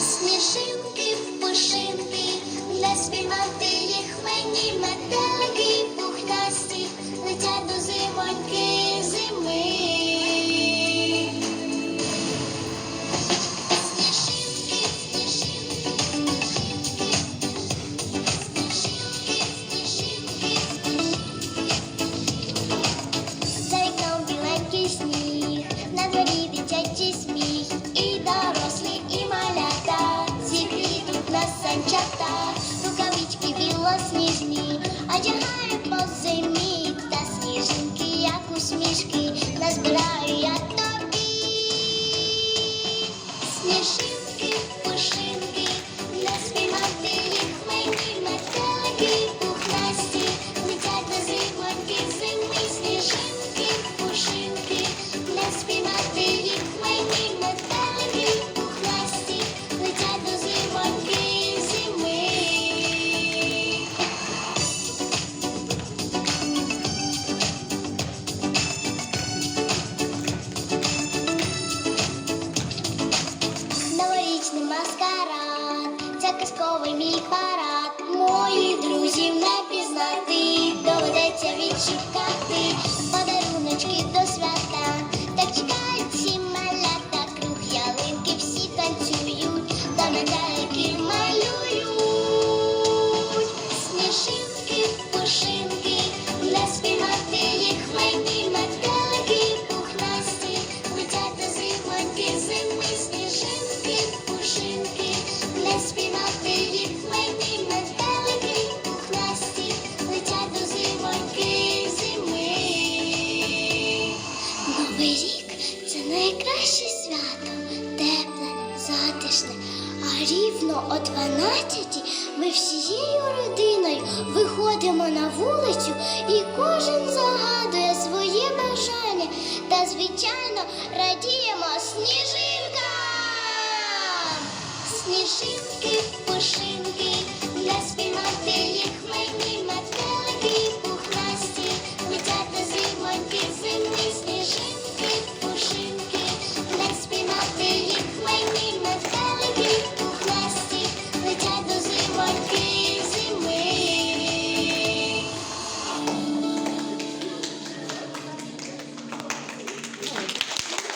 Смішинки, пушинки, не спіймати їх мені метелики пухнасті, летять до зимоньки сніг, на сміх, і дорослі, і малята, зігрі тут на санчата, рукавички білосніжні, одягають по зимі, та сніжинки, як усмішки, назбираю я тобі. Сніжинки, це мій парад. Моїх друзів не пізнати, доведеться відшукати Новий рік це найкраще свято, тепле, затишне. А рівно о 12 ми всією родиною виходимо на вулицю і кожен загадує своє бажання та, звичайно, радіємо сніжинкам. Сніжинки, пушинки, не спіймати